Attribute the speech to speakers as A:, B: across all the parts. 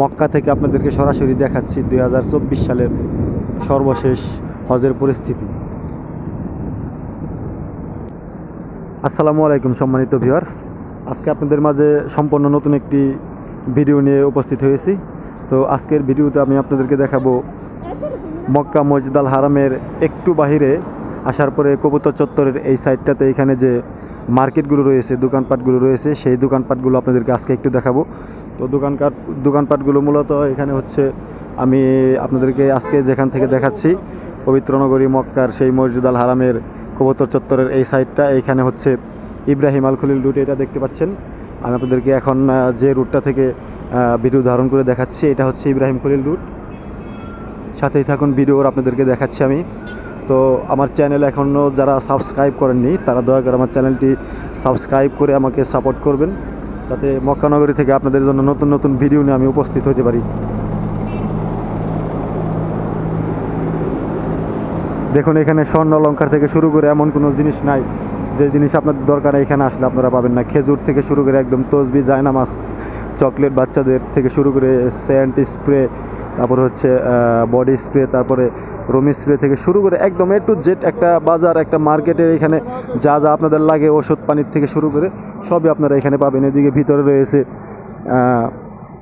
A: মক্কা থেকে আপনাদেরকে সরাসরি দেখাচ্ছি দু হাজার চব্বিশ সালের সর্বশেষ হজের পরিস্থিতি। আসসালামু আলাইকুম সম্মানিত ভিউয়ার্স। আজকে আপনাদের মাঝে সম্পূর্ণ নতুন একটি ভিডিও নিয়ে উপস্থিত হয়েছি। তো আজকের ভিডিওতে আমি আপনাদেরকে দেখাবো মক্কা মসজিদ আল হারামের একটু বাহিরে আসার পরে কবুতর চত্বরের এই সাইডটাতে এখানে যে মার্কেটগুলো রয়েছে, দোকানপাটগুলো রয়েছে, সেই দোকানপাটগুলো আপনাদেরকে আজকে একটু দেখাবো। তো দোকানকাট, দোকানপাটগুলো মূলত এখানে হচ্ছে আমি আপনাদেরকে আজকে যেখান থেকে দেখাচ্ছি, পবিত্র নগরী মক্কার সেই মসজিদ আল হারামের কবুতর চত্বরের এই সাইডটা এইখানে হচ্ছে ইব্রাহিম আল খলিল রুট, এটা দেখতে পাচ্ছেন। আমি আপনাদেরকে এখন যে রুটটা থেকে ভিডিও ধারণ করে দেখাচ্ছি, এটা হচ্ছে ইব্রাহিম খলিল রুট। সাথেই থাকুন ভিডিওর আপনাদেরকে দেখাচ্ছি আমি। তো আমার চ্যানেল এখনও যারা সাবস্ক্রাইব করেননি, তারা দয়া করে আমার চ্যানেলটি সাবস্ক্রাইব করে আমাকে সাপোর্ট করবেন, যাতে মক্কানগরী থেকে আপনাদের জন্য নতুন নতুন ভিডিও নিয়ে আমি উপস্থিত হতে পারি। দেখুন, এখানে স্বর্ণ অলঙ্কার থেকে শুরু করে এমন কোনো জিনিস নাই, যে জিনিস আপনাদের দরকার এখানে আসলে আপনারা পাবেন না। খেজুর থেকে শুরু করে একদম তসবি, জায়নামাজ, চকলেট বাচ্চাদের থেকে শুরু করে স্যান্ট স্প্রে তারপরে হচ্ছে বডি স্প্রে তারপরে রোমি স্প্রে থেকে শুরু করে একদম এ টু জেড একটা বাজার, একটা মার্কেটের এখানে যা যা আপনাদের লাগে ওষুধ পানির থেকে শুরু করে সবই আপনারা এখানে পাবেন। এদিকে ভিতরে রয়েছে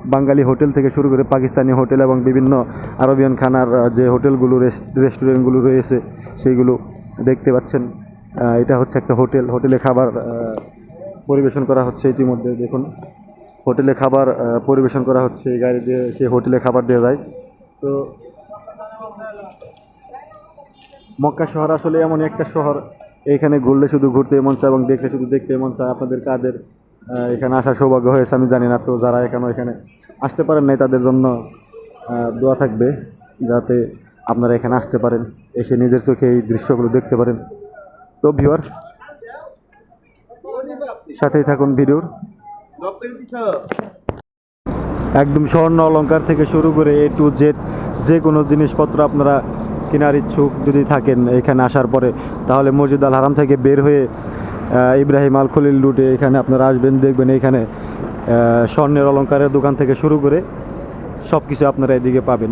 A: বাঙালি হোটেল থেকে শুরু করে পাকিস্তানি হোটেল এবং বিভিন্ন আরবিয়ান খানার যে হোটেলগুলো, রেস- রেস্টুরেন্টগুলো রয়েছে, সেইগুলো দেখতে পাচ্ছেন। এটা হচ্ছে একটা হোটেল। হোটেলে খাবার পরিবেশন করা হচ্ছে ইতিমধ্যে, দেখুন। হোটেলে খাবার পরিবেশন করা হচ্ছে গাড়ি দিয়ে, সেই হোটেলে খাবার দেওয়া যায়। তো মক্কা শহর আসলে এমন একটা শহর। এখানে ঘুরলে শুধু ঘুরতে মন চায় এবং দেখলে শুধু দেখতে মন চায়। আপনাদের কাদের এখানে আসার সৌভাগ্য হয়েছে আমি জানি না, তো যারা এখানে এখানে আসতে পারেন নাই, তাদের জন্য দোয়া থাকবে যাতে আপনারা এখানে আসতে পারেন, এসে নিজের চোখে এই দৃশ্যগুলো দেখতে পারেন। তো ভিউয়ার্স, সাথেই থাকুন ভিডিওর। একদম স্বর্ণ অলঙ্কার থেকে শুরু করে এ টু জেড যে কোনো জিনিসপত্র আপনারা কেনার ইচ্ছুক যদি থাকেন এখানে আসার পরে, তাহলে মসজিদ আল হারাম থেকে বের হয়ে ইব্রাহিম আল খলিল রুটে এখানে আপনারা আসবেন, দেখবেন এখানে স্বর্ণের অলঙ্কারের দোকান থেকে শুরু করে সব কিছু আপনারা এদিকে পাবেন।